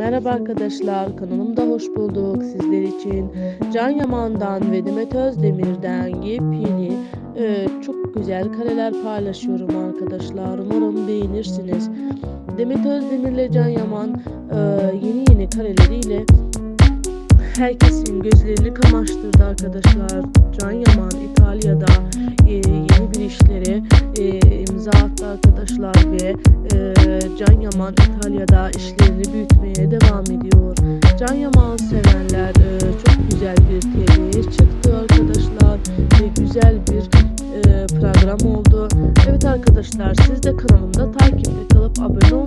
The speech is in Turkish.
Merhaba arkadaşlar, kanalımda hoş bulduk. Sizler için Can Yaman'dan ve Demet Özdemir'den yepyeni e, çok güzel kareler paylaşıyorum arkadaşlar. Umarım beğenirsiniz. Demet Özdemir ile Can Yaman e, yeni yeni kareleriyle herkesin gözlerini kamaştırdı arkadaşlar. Can Yaman İtalya'da e, yeni bir işlere arkadaşlar ve e, Can Yaman İtalya'da işlerini büyütmeye devam ediyor. Can Yaman sevenler e, çok güzel bir TV'ye çıktı arkadaşlar ve güzel bir e, program oldu. Evet arkadaşlar siz de kanalımda takipte kalıp abone yeterli